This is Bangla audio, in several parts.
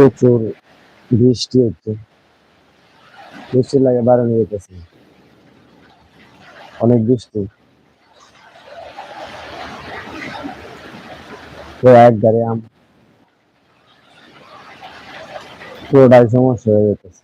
প্রচুর বৃষ্টি হচ্ছে। বৃষ্টির লাগে বাড়ানো যেতেছে অনেক বৃষ্টি। একবারে আম পুরোটাই সমস্যা হয়ে যেতেছে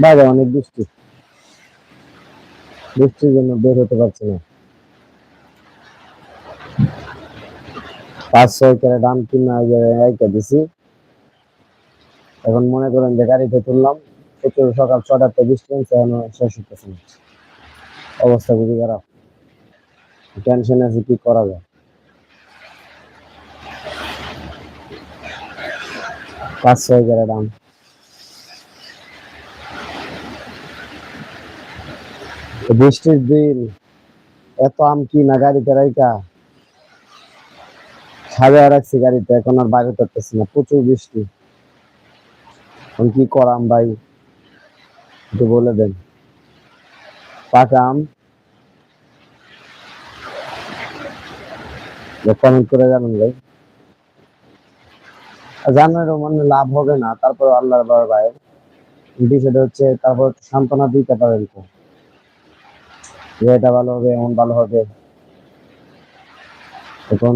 বাইরে অনেক বৃষ্টি বৃষ্টির জন্য বের হতে পারছি না। পাঁচ ছয় দাম কিনা একটা দিছি। এখন মনে করেন যে গাড়িতে তুললাম, প্রচুর সকাল ছটাতে বৃষ্টি হচ্ছে, এখনও শেষ হতেছে। অবস্থা খুবই খারাপ। টেনশন আছে কি করা যায়। পাঁচ ছয় করে দাম বৃষ্টির দিন এত আম কি না গাড়িতে রাইকা সাজায় রাখছি গাড়িতে, এখন আর বাইরে করতেছি না, প্রচুর বৃষ্টি। এখন কি করাম ভাই? একটু বলে দেন। পাকা আম? কমেন্ট করে জানান ভাই। জানারও মানে লাভ হবে না তারপর আল্লাহর বিষয়টা হচ্ছে, তারপর সান্ত্বনা দিতে পারেন তো। এটা ভালো হবে, এমন ভালো হবে। এখন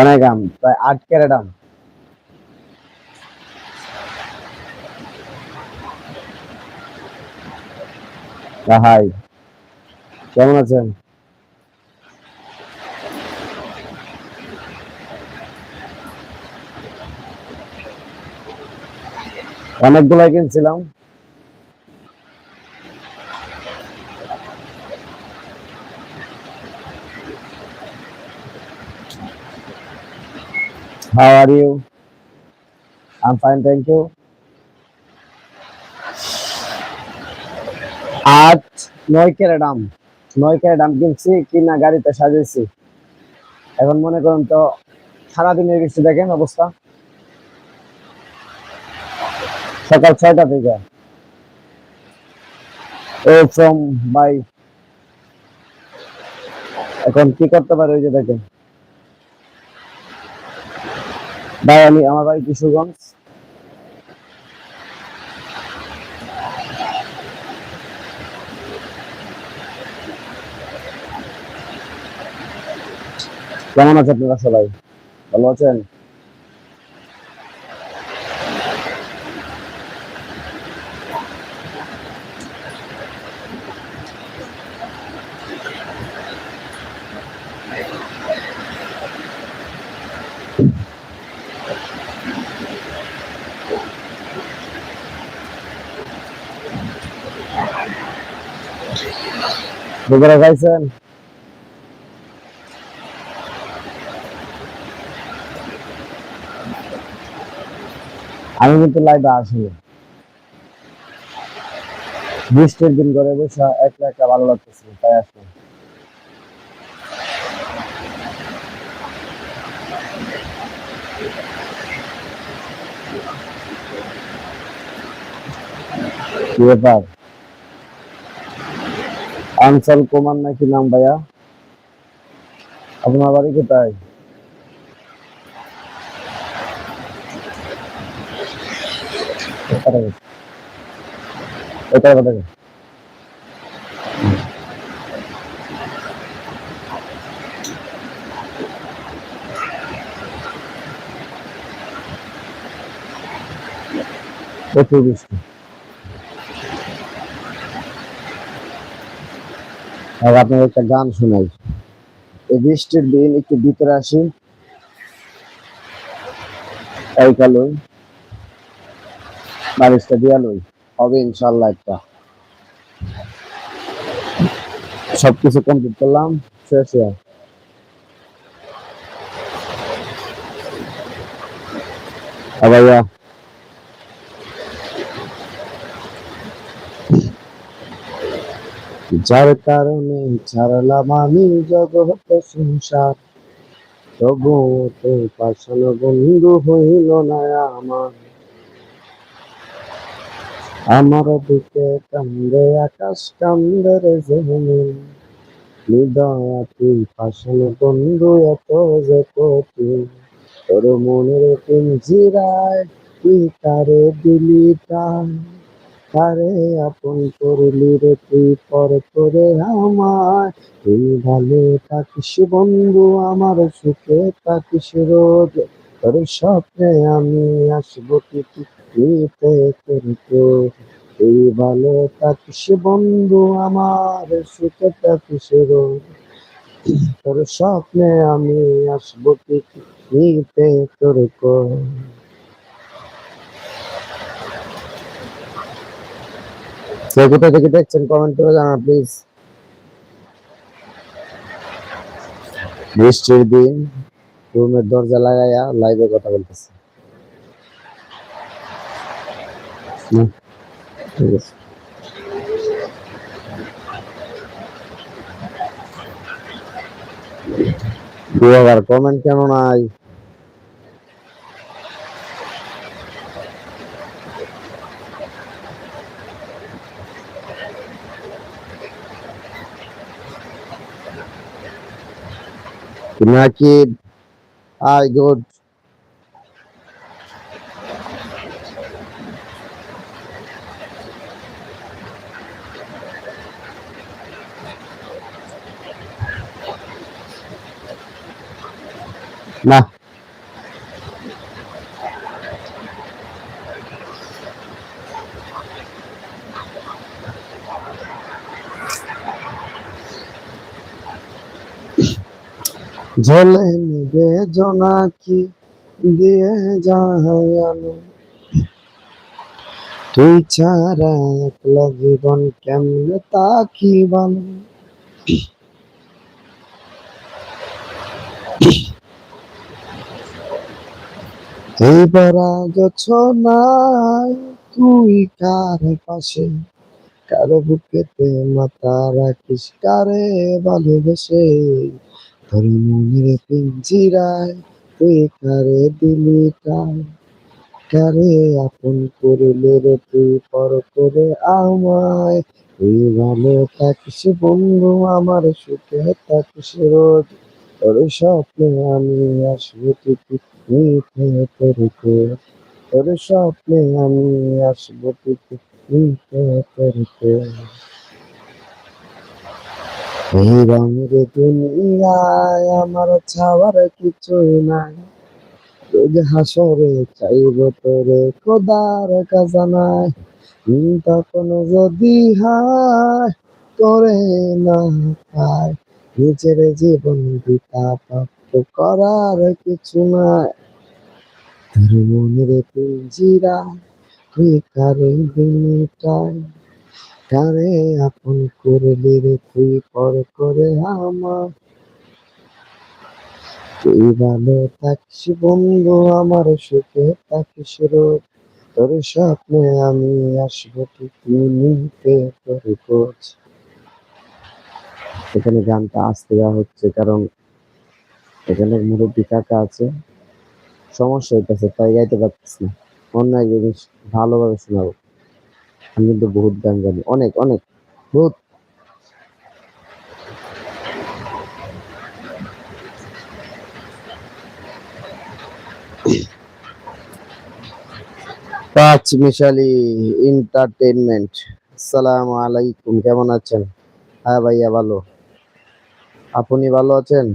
অনেক আম, প্রায় আট ক্যারেট আম। হাই। কেমন আছেন? অনেকগুলাই কিনছিলাম। How are you? I'm fine, thank you. আজ নয় ক্যারেট আম। নয় ক্যারেট আম কিনছি কিনা গাড়িতে সাজিয়েছি এখন মনে করুন তো সারাদিনের বৃষ্টি দেখেন অবস্থা। সকাল ছয়টা থেকে। ও ফ্রম বাই এখন কি করতে পারে ওই যে দেখেন। ভাই আমি আমার বাড়ি কিশোরগঞ্জ। কেমন আছে আপনারা সবাই? ভালো আছেন? দুপুরে খাইছেন আমি কিন্তু লাইভে আসিনি। বৃষ্টির দিন করে বসে একলা একটা ভালো লাগতেছে, তাই আসলাম কি ব্যাপার? আনসাল কুমার নাকি নাম ভাইয়া? আপনার বাড়ি কোথায়? প্রচুর বৃষ্টি। আর আপনার একটা গান শোনাই। এই বৃষ্টির দিন একটু ভিতরে আসি। এই কালই বারিশটা দিয়া লই। হবে ইনশাল্লাহ একটা। সবকিছু কমপ্লিট করলাম। শেষ হয়ে ভাইয়া যার কারণে ছাড়লাম আমি জগৎ সংসার। তবু তো পাশান বন্ধু হইল না আমার। আমার দিকে কান্দে, আকাশ কান্দে রে জমিন। হৃদয় তুই বন্ধু এত যে কঠিন। তোর মনের পিঞ্জিরায় তুই তারে দিলি টান তারে আপন করলি রে তুই পর করে আমার তুই ভালো থাকিস বন্ধু, আমার সুখে থাকিস রোজ। তোর স্বপ্নে আমি আসব পৃথিবীতে করতে তুই ভালো থাকিস বন্ধু, আমার সুখে থাকিস রোজ। তোর স্বপ্নে আমি আসব পৃথিবীতে তোর কর সে কোথা থেকে দেখছেন? কমেন্ট করে জানা প্লিজ বৃষ্টির দিন রুমের দরজা লাগাইয়া লাইভে কথা বলতেছে। ঠিক আছে। কমেন্ট কেন নাই? নাকি আই গুড না ঝোলে নিবে জোনাকি দিয়ে যায় তুই ছাড়া একলা জীবন কেমনে তাকি ভালো এইবার নাই তুই কার পাশে? কার বুকেতে মাথা রাখিস, কারে ভালোবেসে? তোর মনের পিঞ্জিরায়, তুই কারে দিলি টান কারে আপন করলে রে তুই পর করে আমায় তুই ভালো থাকিস বন্ধু, আমার সুখে থাকিস রোজ তোর স্বপ্নে আমি আসব তুই নিতে তোর। তোর স্বপ্নে আমি আসব তুই নিতে তোর। এই রঙের দুনিয়ায় আমার ছাওয়ার কিছুই নাই। রোজ হাসরে চাইব তোরে খোদার খাজানায়। হম, তখন যদি হায় করে না পায়। নিজের জীবন বিতা প্রাপ্ত করার কিছু নাই। তোর মনের পিঞ্জিরা তুই কারে দিনটাই কারে আপন করলি রে, তুই পর করে আমার। তুই ভালো থাকিস বন্ধু, আমার সুখে থাকিস রোজ তোর স্বপ্নে আমি আসব নিতে তোর খোঁজ। এখানে গানটা আসতে দেওয়া হচ্ছে কারণ এখানে মুরব্বী কাকা আছে। সমস্যা হইতেছে, তাই গাইতে পারতেছি না। অন্য এক জিনিস ভালোভাবে শোনাবো। আমি কিন্তু বহুত গান জানি। অনেক অনেক। বহুত। পাঁচ মিশালি এন্টারটেনমেন্ট সালাম আলাইকুম, কেমন আছেন? হ্যাঁ ভাইয়া, ভালো। আপনি ভালো আছেন?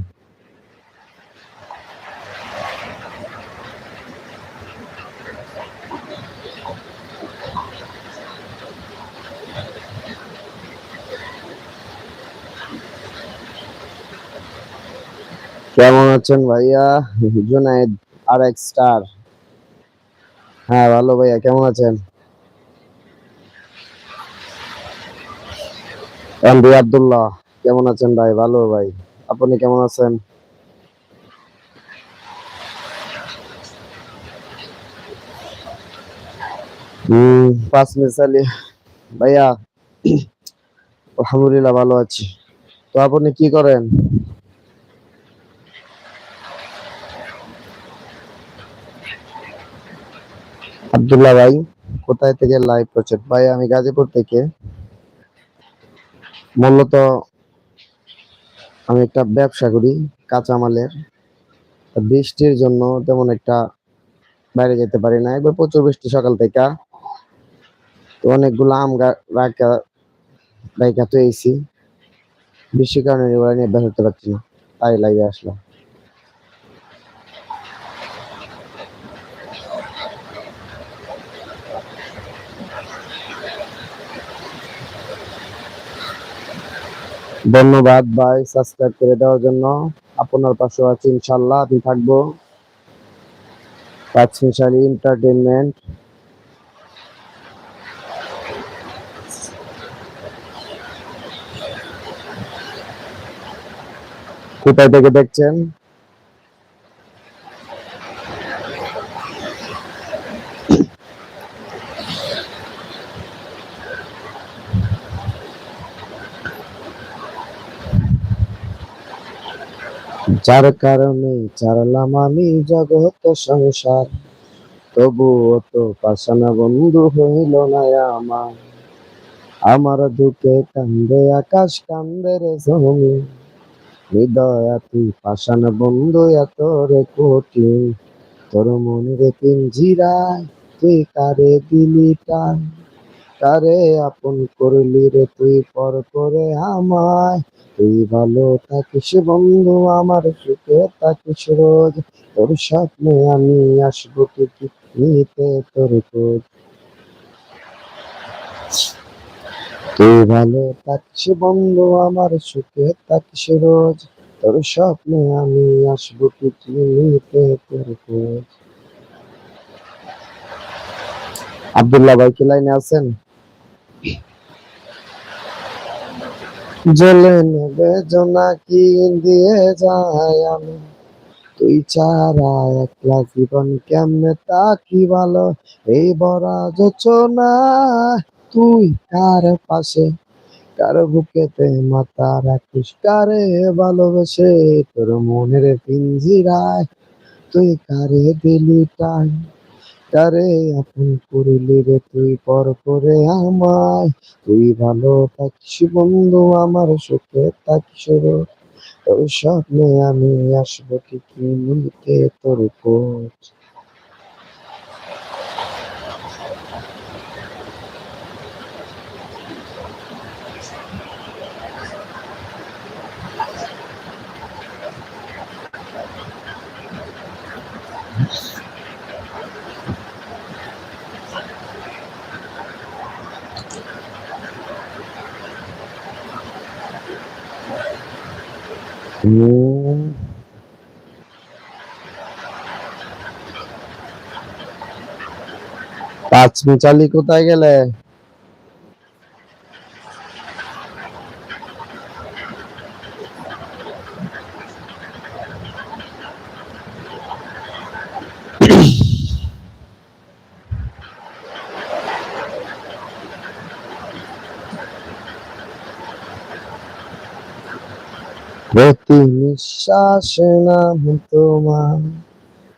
আছেন ভাইয়া? জুনাইদ আর এক স্টার হ্যাঁ ভালো ভাইয়া, কেমন আছেন? এমডি আব্দুল্লাহ, কেমন আছেন ভাই? ভালো ভাই। আপনি কেমন আছেন? ভাইয়া, আলহামদুলিল্লাহ ভালো আছি। তো আপনি কি করেন? আব্দুল্লাহ ভাই, কোথায় থেকে লাইভ করছেন? ভাই, আমি গাজীপুর থেকে। মূলত আমি একটা ব্যবসা করি, কাঁচামালের। বৃষ্টির জন্য তেমন একটা বাইরে যেতে পারি না। একবার প্রচুর বৃষ্টি সকাল থেকে। তো অনেকগুলো আম রাখা রাখা তো এসি বৃষ্টির কারণে এগুলো নিয়ে বের পারছি না। তাই লাইভে আসলাম। ধন্যবাদ ভাই সাবস্ক্রাইব করে দেওয়ার জন্য। আপনার পাশে আছি ইনশাল্লাহ আমি থাকব। পাঁচমিশালী এন্টারটেনমেন্ট কোথায় থেকে দেখছেন? যার কারণে চারলাম আমি জগৎ সংসার। তবুও তো পাশানা বন্ধু হইল না আমার। আমার দুঃখে কান্দে, আকাশ কান্দে রে জমি। হৃদয় তুই পাশান বন্ধু এত রে কঠিন তোর মন রে পিঞ্জিরায়, তুই কারে দিলি টান কারে আপন করলি রে তুই পর করে আমায়। তুই ভালো থাকিস বন্ধু, আমার সুখে থাকিস রোজ। তোর স্বপ্নে আমি আসব কি নিতে তোর খোঁজ। তুই ভালো থাকিস বন্ধু, আমার সুখে থাকিস রোজ। তোর স্বপ্নে আমি আসব কি নিতে তোর খোঁজ। আব্দুল্লাহ ভাই কি লাইনে আছেন? জ্বলে নেবে জোনাকি দিয়ে যায় আমি? তুই ছাড়া একলা জীবন কেমনে তা কি ভালো? এই বড়া যোচনা তুই কার পাশে? কার বুকেতে মাথা রাখিস, কারে ভালোবেসে? তোর মনের পিঞ্জিরায় তুই কারে দিলি টান কারে আপন করিলি রে তুই পর করে আমায়। তুই ভালো থাকিস বন্ধু, আমার সুখে থাকিস তোর স্বপ্নে আমি আসব কি কি নিতে তোর খোঁজ পাঁচ মিচালি কোথায় গেলে? প্রতি নিঃশ্বাসে নাম তোমার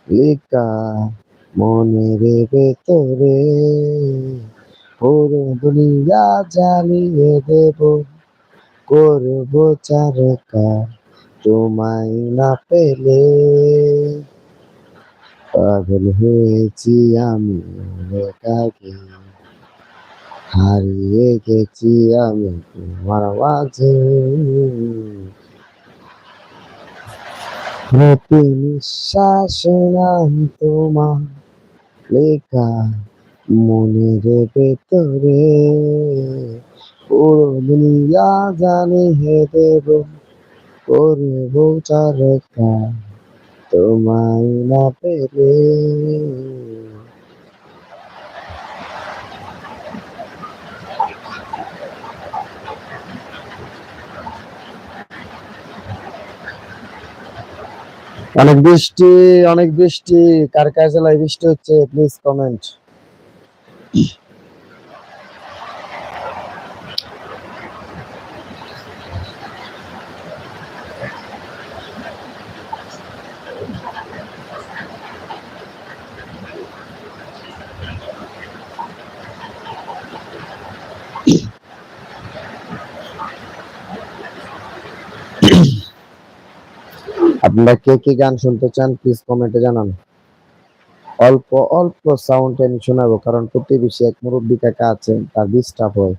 লিকা মনের ভেতরে পুরো দুনিয়া জ্বালিয়ে দেব, করব চারকা তোমায় না পেলে। পাগল হয়েছি আমি একাকি, হারিয়ে গেছি আমি তোমার মাঝে। প্রতি নিঃশ্বাস নাম তোমার লেখা মনের ভেতরে, পুরো দুনিয়া জানে হে দেব করব চারকা তোমায় না পেলে। অনেক বৃষ্টি অনেক বৃষ্টি। কার কার জেলায় বৃষ্টি হচ্ছে প্লিজ কমেন্ট আপনারা কে কি গান শুনতে চান প্লিজ কমেন্টে জানান। অল্প অল্প সাউন্ড আমি শোনাবো, কারণ প্রতিবেশী এক মুরব্বী কাকা আছে তার ডিস্টার্ব হয়।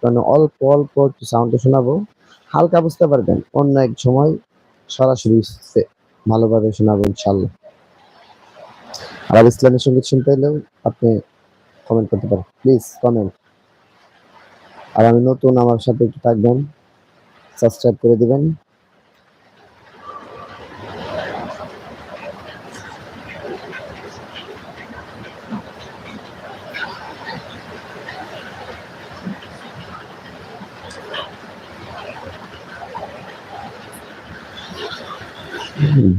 কারণে অল্প অল্প একটু সাউন্ডে শোনাবো। হালকা বুঝতে পারবেন, অন্য এক সময় সরাসরি ভালোভাবে শোনাবো ইনশাল্লাহ আর ইসলামী সংগীত শুনতে হলেও আপনি কমেন্ট করতে পারেন। প্লিজ কমেন্ট আর আমি নতুন আমার সাথে একটু থাকবেন সাবস্ক্রাইব করে দিবেন।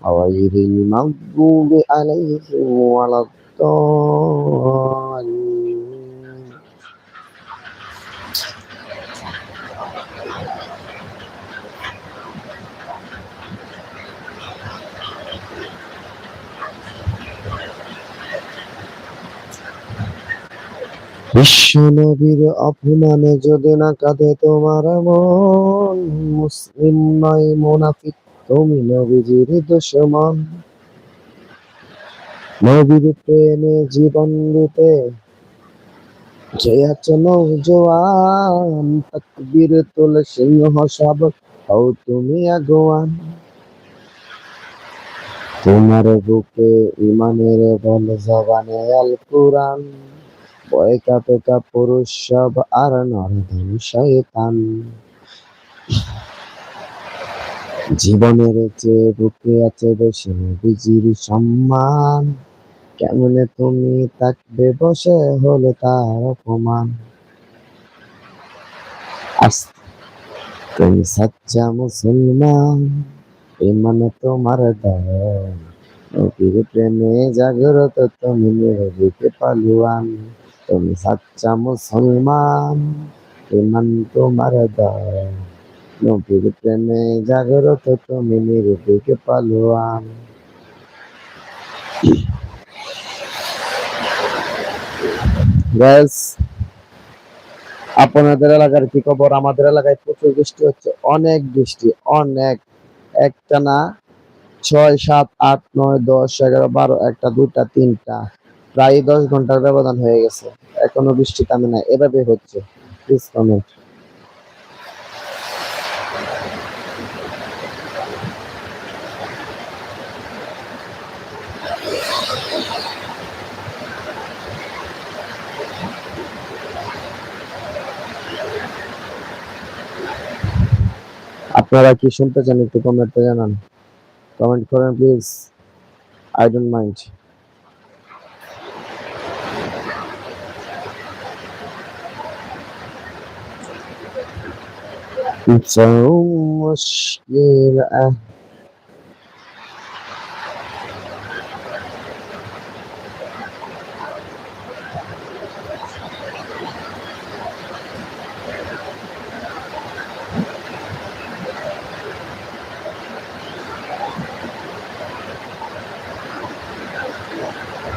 غير المغضوب عليهم ولا الضالين বিশ্ব নবীর অপমানে যদি না কাঁদে তোমার মন মুসলিম নয় মোনাফিক তুমি নবীজির দুশ্মন নবীর প্রেমে জীবন দিতে যে আছো নৌজওয়ান তাকবীর তোলে সিংহ সব হও তুমি আগুয়ান তোমার বুকে ইমানের বল জবানে আল কুরআন বয় কাপে কা পুরুষ সব আর নরধন শয়তান জীবনের চেয়ে বুকে আছে বেশি নবীজির সম্মান, কেমনে তুমি থাকবে বসে হলে তার অপমান? তুমি সচ্চা মুসলমান, ইমান তোমার দয়াল নবীর প্রেমে জাগ্রত তুমি নিরবিকে পালুয়ান। তুমি সচ্চা মুসলমান, ইমান তোমার দয়াল নবীর প্রেমে জাগ্রত তুমি নিরবিকে পালুয়ান। আপনাদের এলাকার কি খবর? আমাদের এলাকায় প্রচুর বৃষ্টি হচ্ছে, অনেক বৃষ্টি, অনেক। একটা না, ছয়, সাত, আট, নয়, দশ, এগারো, বারো, একটা দুটা তিনটা। প্রায় দশ ঘণ্টার ব্যবধান হয়ে গেছে। এখনও বৃষ্টি থামে না এভাবে হচ্ছে। প্লিজ কমেন্ট আপনারা কি শুনতে চান একটু কমেন্টে জানান। কমেন্ট করেন please. I don't mind So much, yeah.